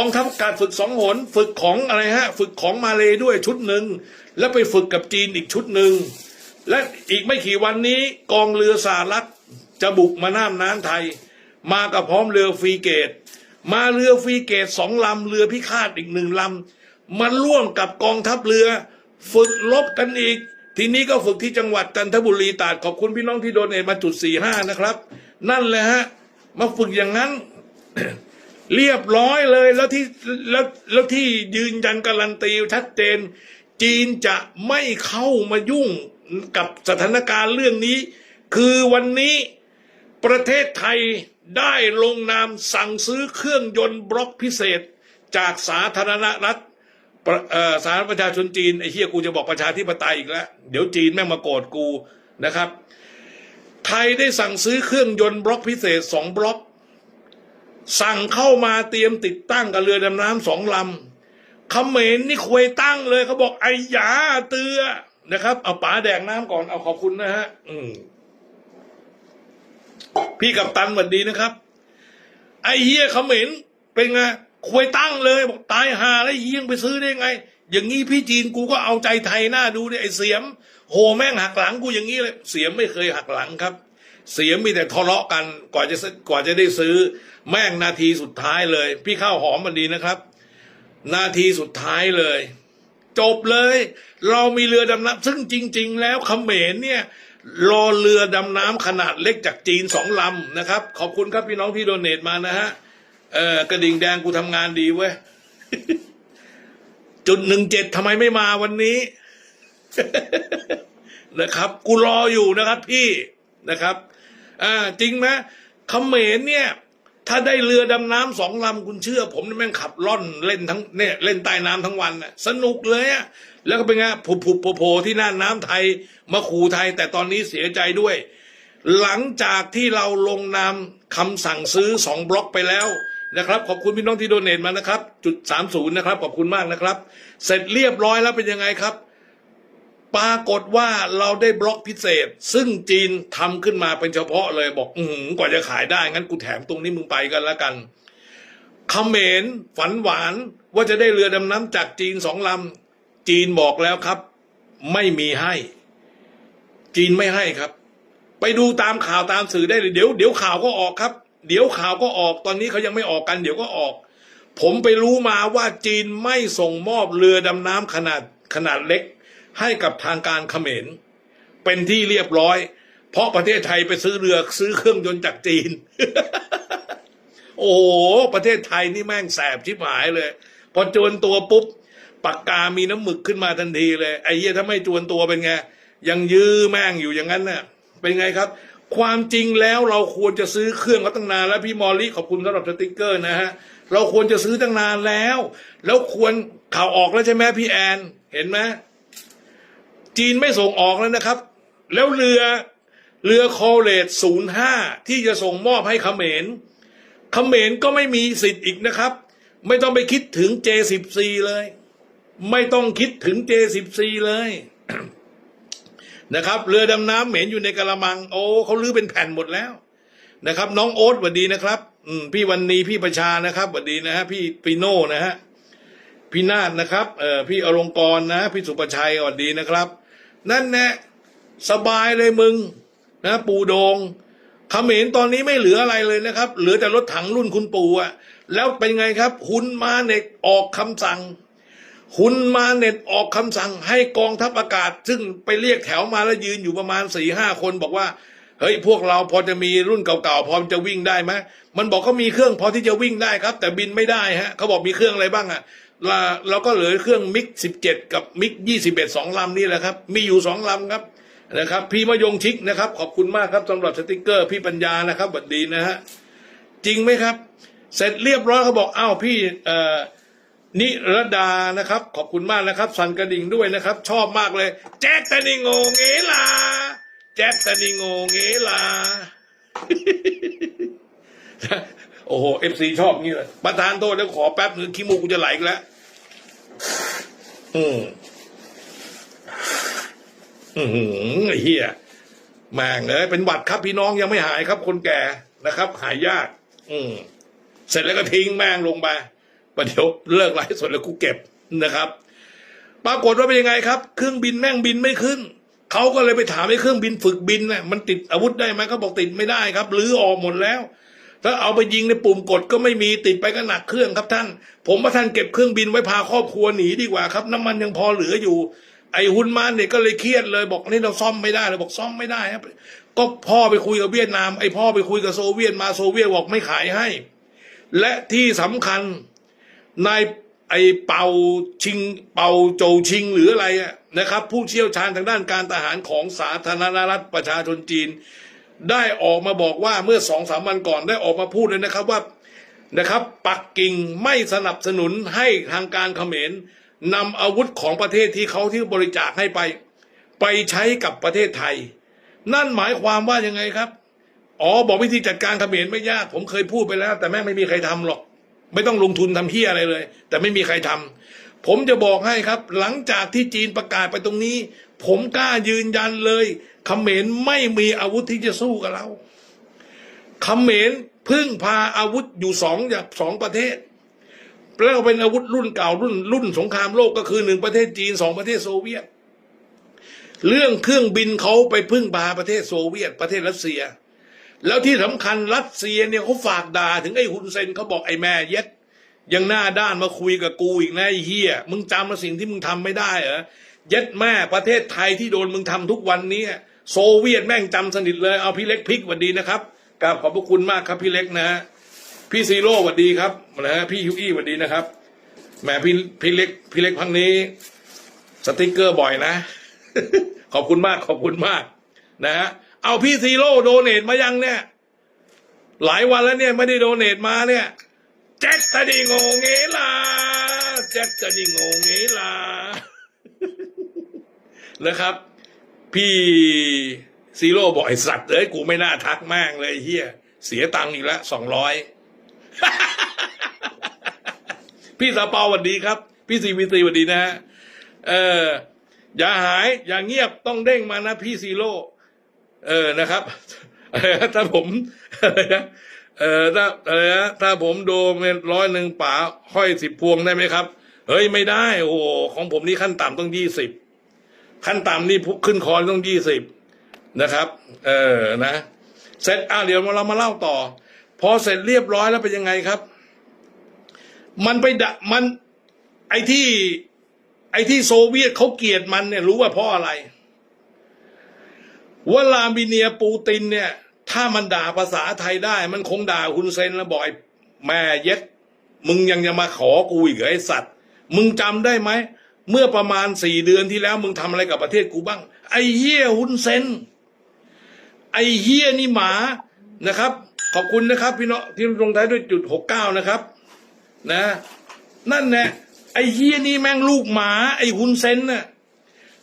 กองทัพอากาศฝึกสองหน ฝึกของอะไรฮะ ฝึกของมาเลด้วยชุดหนึ่ง แล้วไปฝึกกับจีนอีกชุดหนึ่ง และอีกไม่กี่วันนี้กองเรือสหรัฐจะบุกมาน้ำน้ำไทย มากับพร้อมเรือฟรีเกต มาเรือฟรีเกตสองลำเรือพิฆาตอีกหนึ่งลำมาร่วมกับกองทัพเรือ ฝึกลบกันอีก ทีนี้ก็ฝึกที่จังหวัดจันทบุรีตาดขอบคุณพี่น้องที่โดนเนทมาจุดสี่ห้านะครับ นั่นแหละฮะมาฝึกอย่างนั้น เรียบร้อยเลยแล้วที่แล้วแล้วที่ยืนยันการันตีชัดเจน จีนจะไม่เข้ามายุ่งกับสถานการณ์เรื่องนี้ คือวันนี้ประเทศไทยได้ลงนามสั่งซื้อเครื่องยนต์บล็อกพิเศษ จากสาธารณรัฐประสาธารณประชาชนจีนไอ้เฮียกูจะบอกประชาธิปไตยอีกแล้ว เดี๋ยวจีนแม่งมาโกรธกูนะครับ ไทยได้สั่งซื้อเครื่องยนต์บล็อกพิเศษสองบล็อก สั่งเข้ามาเตรียมติดตั้งกับเรือดำน้ำสองลำเขมรนี่ควยตั้งเลยเขาบอกไอ้ยาเตือนะครับ เอาป๋าแดกน้ำก่อนเอาขอบคุณนะฮะพี่กับตันสวัสดีนะครับ ไอ้เฮียเขมรเป็นไงควยตั้งเลยบอกตายหาแล้วเฮียงไปซื้อได้ไง อย่างงี้พี่จีนกูก็เอาใจไทยหน้าดูเนี่ยไอ้เสียม โหแม่งหักหลังกูอย่างนี้เลย เสียมไม่เคยหักหลังครับ เสียมมีแต่ทะเลาะกันกว่าจะซื้อกว่าจะได้ซื้อ แม่งนาทีสุดท้ายเลย พี่ข้าวหอมมันดีนะครับ นาทีสุดท้ายเลย จบเลย เรามีเรือดำน้ำซึ่งจริง ๆ แล้วเขมรเนี่ยรอเรือดำน้ำขนาดเล็กจากจีนสองลำนะครับ ขอบคุณครับพี่น้องที่โดเนทมานะฮะเออกระดิ่งแดงกูทำงานดีเว้ยจุดหนึ่งเจ็ดทำไมไม่มาวันนี้ นะครับ กูรออยู่นะครับพี่นะครับ อ่า จริงไหมเขมรเนี่ย ถ้าได้เรือดำน้ำสองลำคุณเชื่อ ผมนี่แม่งขับล่อนเล่นทั้งเนี่ยเล่นใต้น้ำทั้งวันน่ะสนุกเลยอะแล้วก็เป็นไงผุบผุบโผล่ที่น่านน้ำไทยมาขู่ไทย แต่ตอนนี้เสียใจด้วย หลังจากที่เราลงนามคำสั่งซื้อสองบล็อกไปแล้วนะครับขอบคุณพี่น้องที่โดเนทมานะครับจุดสามศูนย์นะครับขอบคุณมากนะครับ เสร็จเรียบร้อยแล้วเป็นยังไงครับ ปรากฏว่าเราได้บล็อกพิเศษ ซึ่งจีนทำขึ้นมาเป็นเฉพาะเลยบอกอืกว่าจะขายได้ งั้นกูแถมตรงนี้มึงไปกันแล้วกันเขมรฝันหวานว่าจะได้เรือดำน้ำจากจีนสองลำจีนบอกแล้วครับ ไม่มีให้ จีนไม่ให้ครับ ไปดูตามข่าวตามสื่อได้เลยเดี๋ยวเดี๋ยวข่าวก็ออกครับ เดี๋ยวข่าวก็ออกตอนนี้เขายังไม่ออกกัน เดี๋ยวก็ออก ผมไปรู้มาว่าจีนไม่ส่งมอบเรือดำน้ำขนาดขนาดเล็ก ให้กับทางการเขมร เป็นที่เรียบร้อย เพราะประเทศไทยไปซื้อเรือซื้อเครื่องยนต์จากจีน โอ้โหประเทศไทยนี่แม่งแสบชิบหายเลย พอจวนตัวปุ๊บปากกามีน้ำหมึกขึ้นมาทันทีเลยไอ้เหี้ยถ้าไม่จวนตัวเป็นไงยังยื้อแม่งอยู่อย่างนั้นน่ะ เป็นไงครับ ความจริงแล้วเราควรจะซื้อเครื่องมาตั้งนานแล้วพี่มอลลี่ขอบคุณสำหรับสติกเกอร์นะฮะเราควรจะซื้อตั้งนานแล้ว แล้วควรข่าวออกแล้วใช่ไหมพี่แอน เห็นไหม จีนไม่ส่งออกแล้วนะครับ แล้วเรือเรือคอเลตศูนย์ห้าที่จะส่งมอบให้เขมรเขมรก็ไม่มีสิทธิ์อีกนะครับ ไม่ต้องไปคิดถึง J14 เลย ไม่ต้องคิดถึง J14 เลยนะครับ เรือดำน้ำเหม็นอยู่ในกระมัง โอ้เขาลื้อเป็นแผ่นหมดแล้วนะครับ น้องโอ๊ตสวัสดีนะครับพี่วันนีพี่ประชานะครับสวัสดีนะฮะพี่ปีโน่นะฮะพี่นาฏนะครับเอ่อพี่อลงกรนะ พี่สุประชัยสวัสดีนะครับ นั่นแน่สบายเลยมึงนะปูโดงเขมรตอนนี้ไม่เหลืออะไรเลยนะครับ เหลือแต่รถถังรุ่นคุณปู่อะแล้วเป็นไงครับคุณมาเน็ตออกคำสั่งคุณมาเน็ตออกคำสั่งให้กองทัพอากาศ ซึ่งไปเรียกแถวมาแล้วยืนอยู่ประมาณสี่ห้าคนบอกว่าเฮ้ยพวกเราพอจะมีรุ่นเก่าๆพอจะวิ่งได้ไหมมันบอกเขามีเครื่องพอที่จะวิ่งได้ครับ แต่บินไม่ได้ฮะเขาบอกมีเครื่องอะไรบ้างอะ เราก็เหลือเครื่องมิกสิบเจ็ดกับมิกยี่สิบเอ็ดสองลำนี่แหละครับ มีอยู่สองลำครับนะครับ พี่มะยงชิกนะครับ ขอบคุณมากครับสำหรับสติกเกอร์พี่ปัญญานะครับสวัสดีนะฮะจริงไหมครับ เสร็จเรียบร้อยเขาบอกอ้าวพี่นิรดานะครับ ขอบคุณมากนะครับ สันกระดิ่งด้วยนะครับ ชอบมากเลย แจ็คตานิงโงเงลาแจ็คตานิงโงเงลา โอ้โหเอฟซีชอบงี้เลยประธานโทษแล้วขอแป๊บหนึ่งขี้มูกกูจะไหลอีกแล้วอืมอือหือไอ้เฮียแม่งเอ้ยเป็นหวัดครับพี่น้องยังไม่หายครับ คนแก่นะครับ หายยาก อืมเสร็จแล้วก็ทิ้งแม่งลงไปประเดี๋ยวเลิกไลฟ์สดแล้วกูเก็บนะครับ ปรากฏว่าเป็นยังไงครับ เครื่องบินแม่งบินไม่ขึ้นเขาก็เลยไปถามไอ้เครื่องบินฝึกบินน่ะมันติดอาวุธได้ไหมเขาบอกติดไม่ได้ครับรื้อออกหมดแล้ว ถ้าเอาไปยิงในปุ่มกดก็ไม่มีติดไปก็หนักเครื่องครับท่าน ผมว่าท่านเก็บเครื่องบินไว้พาครอบครัวหนีดีกว่าครับ น้ำมันยังพอเหลืออยู่ ไอ้ฮุนมานเนี่ยก็เลยเครียดเลยบอกนี่เราซ่อมไม่ได้เลยบอกซ่อมไม่ได้ครับก็พ่อไปคุยกับเวียดนามไอ้พ่อไปคุยกับโซเวียตมาโซเวียตบอกไม่ขายให้ และที่สำคัญนายไอเป่าชิง เป่าโจวชิงหรืออะไรนะครับ ผู้เชี่ยวชาญทางด้านการทหารของสาธารณรัฐประชาชนจีน ได้ออกมาบอกว่าเมื่อสองสามวันก่อนได้ออกมาพูดเลยนะครับว่านะครับ ปักกิ่งไม่สนับสนุนให้ทางการเขมรนำอาวุธของประเทศที่เขาที่บริจาคให้ไป ไปใช้กับประเทศไทย นั่นหมายความว่ายังไงครับอ๋อบอกวิธีจัดการเขมรไม่ยาก ผมเคยพูดไปแล้ว แต่แม่งไม่มีใครทำหรอก ไม่ต้องลงทุนทำเฮียอะไรเลย แต่ไม่มีใครทำผมจะบอกให้ครับ หลังจากที่จีนประกาศไปตรงนี้ ผมกล้ายืนยันเลยเขมรไม่มีอาวุธที่จะสู้กับเราเขมรพึ่งพาอาวุธอยู่สองอย่างสองประเทศ แล้วก็เป็นอาวุธรุ่นเก่ารุ่น รุ่นสงครามโลกก็คือหนึ่งประเทศจีนสองประเทศโซเวียต เรื่องเครื่องบินเขาไปพึ่งพาประเทศโซเวียต ประเทศรัสเซีย แล้วที่สำคัญรัสเซียเนี่ยเขาฝากด่าถึงไอ้ฮุนเซนเขาบอกไอ้แม่เย็ดยังหน้าด้านมาคุยกับกูอีกนะไอ้เฮียมึงจำมาสิ่งที่มึงทำไม่ได้เหรอ เย็ดแม่ประเทศไทยที่โดนมึงทำทุกวันนี้โซเวียตแม่งจำสนิทเลยเอาพี่เล็กพริกวัสดีนะครับกราบขอบพระคุณมากครับพี่เล็กนะฮะพี่ซีโร่สวัสดีครับนะฮะพี่ฮิวอี้สวัสดีนะครับแหมพี่พี่เล็กพี่เล็กพังนี้ สติกเกอร์บ่อยนะ ขอบคุณมากขอบคุณมาก นะฮะเอาพี่ซีโร่โดเนทมายังเนี่ย หลายวันแล้วเนี่ยไม่ได้โดเนทมาเนี่ยแจ็คตะดีโงเงลาแจ็คตะดีโงเงลา นะครับ พี่ซีโร่บอกไอสัตว์เอ้ยกูไม่น่าทักม่งเลยเฮียเสียตังค์อีกแล้วสองร้อยพี่สาเปาสวัสดีครับ พี่ซีวีซีสวัสดีนะฮะเอออย่าหาย อย่าเงียบต้องเด้งมานะพี่ซีโร่เออนะครับถ้าผมอะไรนะเออถ้าอะไรนะถ้าผมโดนเงินร้อยหนึ่งป๋าห้อยสิบพวงได้ไหมครับ เฮ้ยไม่ได้ โอ้ของผมนี่ขั้นต่ำต้องยี่สิบ ขั้นต่ำนี่พุขึ้นคอต้องยี่สิบนะครับ เออนะเสร็จอะเดี๋ยวเรามาเล่าต่อ พอเสร็จเรียบร้อยแล้วเป็นยังไงครับ มันไปดะมันไอ้ที่ ไอ้ที่โซเวียตเขาเกลียดมันเนี่ยรู้ว่าเพราะอะไรว่าลามิเนียปูตินเนี่ย ถ้ามันด่าภาษาไทยได้ มันคงด่าคุณเซนแล้วบอกไอ้แม่เย็ดมึงยังจะมาขอกูอีกเหรอไอสัตว์ มึงจำได้ไหม เมื่อประมาณสี่เดือนที่แล้ว มึงทำอะไรกับประเทศกูบ้าง ไอ้เฮียฮุนเซนไอ้เฮียนี่หมานะครับ ขอบคุณนะครับ พี่เน้องที่ลงท้ายด้วยจุดหกเก้านะครับ นะ นั่นแหละไอ้เฮียนี่แม่งลูกหมา ไอ้ฮุนเซนน่ะ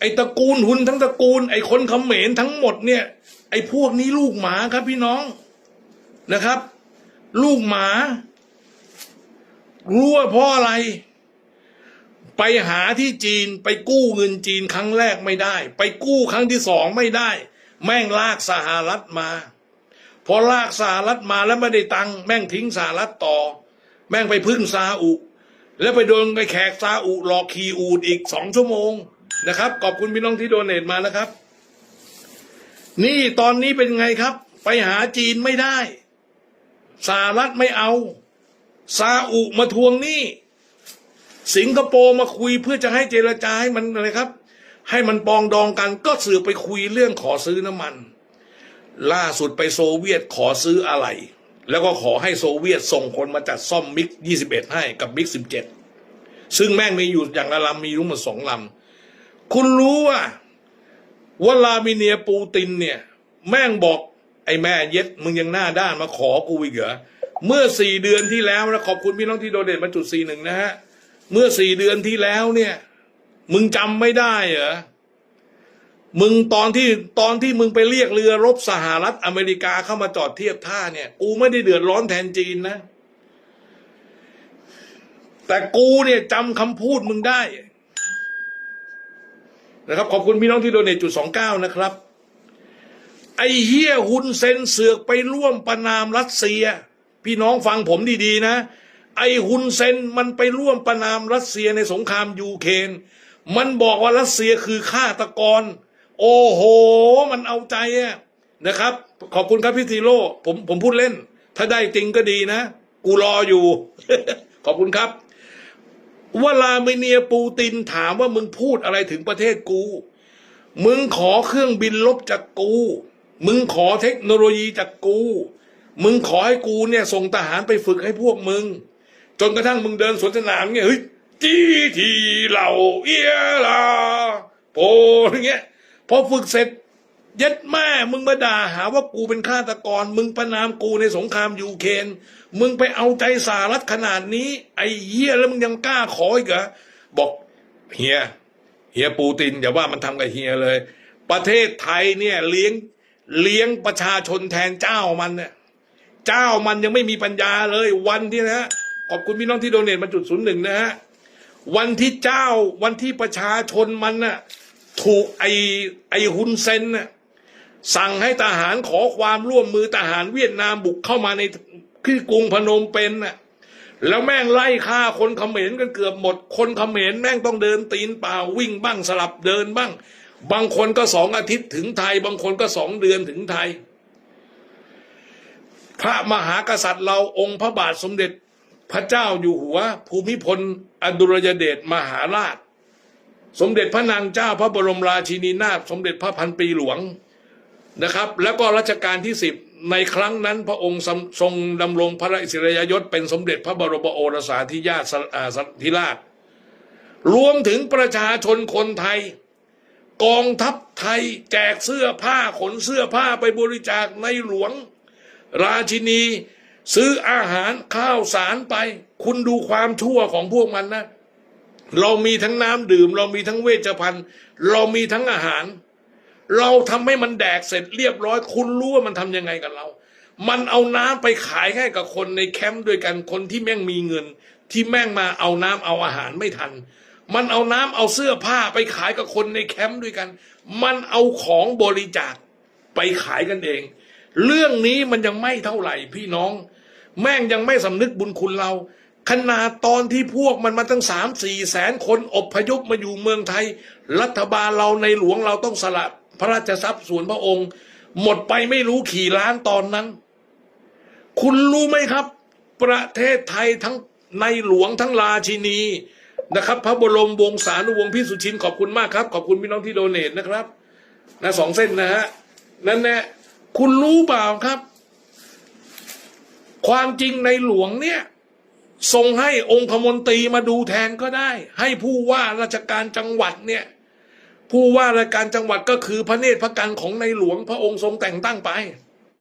ไอ้ตระกูลหุนทั้งตระกูล ไอ้คนเขมรทั้งหมดเนี่ย ไอ้พวกนี้ลูกหมาครับ พี่น้องนะครับ ลูกหมารู้ว่าเพราะอะไร ไปหาที่จีนไปกู้เงินจีนครั้งแรกไม่ได้ ไปกู้ครั้งที่สองไม่ได้ แม่งลากสหรัฐมา พอลากสหรัฐมาแล้วไม่ได้ตังค์แม่งทิ้งสหรัฐต่อ แม่งไปพึ่งซาอุ แล้วไปโดนไปแขกซาอุหลอกขี่อูดอีกสองชั่วโมงนะครับขอบคุณพี่น้องที่โดเนทมานะครับ นี่ตอนนี้เป็นไงครับ ไปหาจีนไม่ได้สหรัฐไม่เอาซาอุมาทวงหนี้ สิงคโปร์มาคุยเพื่อจะให้เจรจาให้มันอะไรครับ ให้มันปองดองกันก็สื่อไปคุยเรื่องขอซื้อน้ำมัน ล่าสุดไปโซเวียตขอซื้ออะไร แล้วก็ขอให้โซเวียตส่งคนมาจัดซ่อมมิก 21 ให้กับมิก 17 ซึ่งแม่งมีอยู่อย่างละลำมีรู้มาสองลำคุณรู้ว่าวลามิเนียปูตินเนี่ย แม่งบอกไอ้แม่เย็ดมึงยังหน้าด้านมาขอกูอีกเหรอเมื่อสี่เดือนที่แล้วนะขอบคุณพี่น้องที่โดเด่นมาจุดสี่หนึ่งนะฮะ เมื่อสี่เดือนที่แล้วเนี่ย มึงจำไม่ได้เหรอมึงตอนที่ตอนที่มึงไปเรียกเรือรบสหรัฐอเมริกาเข้ามาจอดเทียบท่าเนี่ยกูไม่ได้เดือดร้อนแทนจีนนะ แต่กูเนี่ยจำคำพูดมึงได้นะครับขอบคุณพี่น้องที่โดเนทจุดสองเก้านะครับ ไอเฮียฮุนเซนเสือกไปร่วมประนามรัสเซีย พี่น้องฟังผมดีๆนะ ไอฮุนเซนมันไปร่วมประนามรัสเซียในสงครามยูเครนมันบอกว่ารัสเซียคือฆาตกร โอ้โห มันเอาใจอะนะครับ ขอบคุณครับพี่ซีโร่ผมผมพูดเล่น ถ้าได้จริงก็ดีนะ กูรออยู่ ขอบคุณครับวลาเมเนียปูตินถามว่ามึงพูดอะไรถึงประเทศกู มึงขอเครื่องบินลบจากกู มึงขอเทคโนโลยีจากกู มึงขอให้กูเนี่ยส่งทหารไปฝึกให้พวกมึง จนกระทั่งมึงเดินสวนสนามเนี่ยเฮ้ยจีทีเหล่าเอียลาโปอย่างเงี้ยพอฝึกเสร็จยัดแม่มึงมาด่าหาว่ากูเป็นฆาตกร มึงประนามกูในสงครามยูเครนมึงไปเอาใจสหรัฐขนาดนี้ ไอ้เหี้ยแล้วมึงยังกล้าขออีกเหรอบอกเฮียเฮียปูตินอย่าว่ามันทำกับเฮียเลย ประเทศไทยเนี่ยเลี้ยงเลี้ยงประชาชนแทนเจ้ามันเนี่ยเจ้ามันยังไม่มีปัญญาเลยวันที่นะ ขอบคุณพี่น้องที่โดเนทมาจุดศูนย์หนึ่งนะฮะวันที่เจ้าวันที่ประชาชนมันน่ะถูกไอไอฮุนเซนน่ะสั่งให้ทหารขอความร่วมมือทหารเวียดนามบุกเข้ามาในที่กรุงพนมเปญน่ะแล้วแม่งไล่ฆ่าคนเขมรกันเกือบหมด คนเขมรแม่งต้องเดินตีนเปล่าวิ่งบ้างสลับเดินบ้าง บางคนก็สองอาทิตย์ถึงไทย บางคนก็สองเดือนถึงไทย พระมหากษัตริย์เราองค์พระบาทสมเด็จ พระเจ้าอยู่หัว ภูมิพลอดุลยเดชมหาราช สมเด็จพระนางเจ้าพระบรมราชินีนาถสมเด็จพระพันปีหลวงนะครับ แล้วก็รัชกาลที่สิบในครั้งนั้นพระองค์ทรงดำรงพระอิสริยยศเป็นสมเด็จพระบรมโอรสาธิญาสสธิราช รวมถึงประชาชนคนไทย กองทัพไทยแจกเสื้อผ้าขนเสื้อผ้าไปบริจาคในหลวง ราชินี ซื้ออาหารข้าวสารไป คุณดูความชั่วของพวกมันนะ เรามีทั้งน้ำดื่ม เรามีทั้งเวชภัณฑ์ เรามีทั้งอาหาร เราทำให้มันแดกเสร็จเรียบร้อย คุณรู้ว่ามันทำยังไงกับเรา มันเอาน้ำไปขายให้กับคนในแคมป์ด้วยกันคนที่แม่งมีเงิน ที่แม่งมาเอาน้ำเอาอาหารไม่ทัน มันเอาน้ำเอาเสื้อผ้าไปขายกับคนในแคมป์ด้วยกัน มันเอาของบริจาคไปขายกันเอง เรื่องนี้มันยังไม่เท่าไหร่พี่น้อง แม่งยังไม่สำนึกบุญคุณเรา ขนาดตอนที่พวกมันมาตั้งสามสี่แสนคนอบพยพมาอยู่เมืองไทย รัฐบาลเราในหลวงเราต้องสละพระราชทรัพย์ส่วนพระองค์ หมดไปไม่รู้ขี่ล้านตอนนั้น คุณรู้ไหมครับ ประเทศไทยทั้งในหลวงทั้งราชินีนะครับ พระบรมวงศานุวงศ์พี่สุชินขอบคุณมากครับ ขอบคุณพี่น้องที่โดเนทนะครับนะสองเส้นนะฮะนั่นแหละคุณรู้เปล่าครับ ความจริงในหลวงเนี่ยทรงให้องคมนตรีมาดูแทนก็ได้ ให้ผู้ว่าราชการจังหวัดเนี่ยผู้ว่าราชการจังหวัดก็คือพระเนตรพระกันของในหลวงพระองค์ทรงแต่งตั้งไป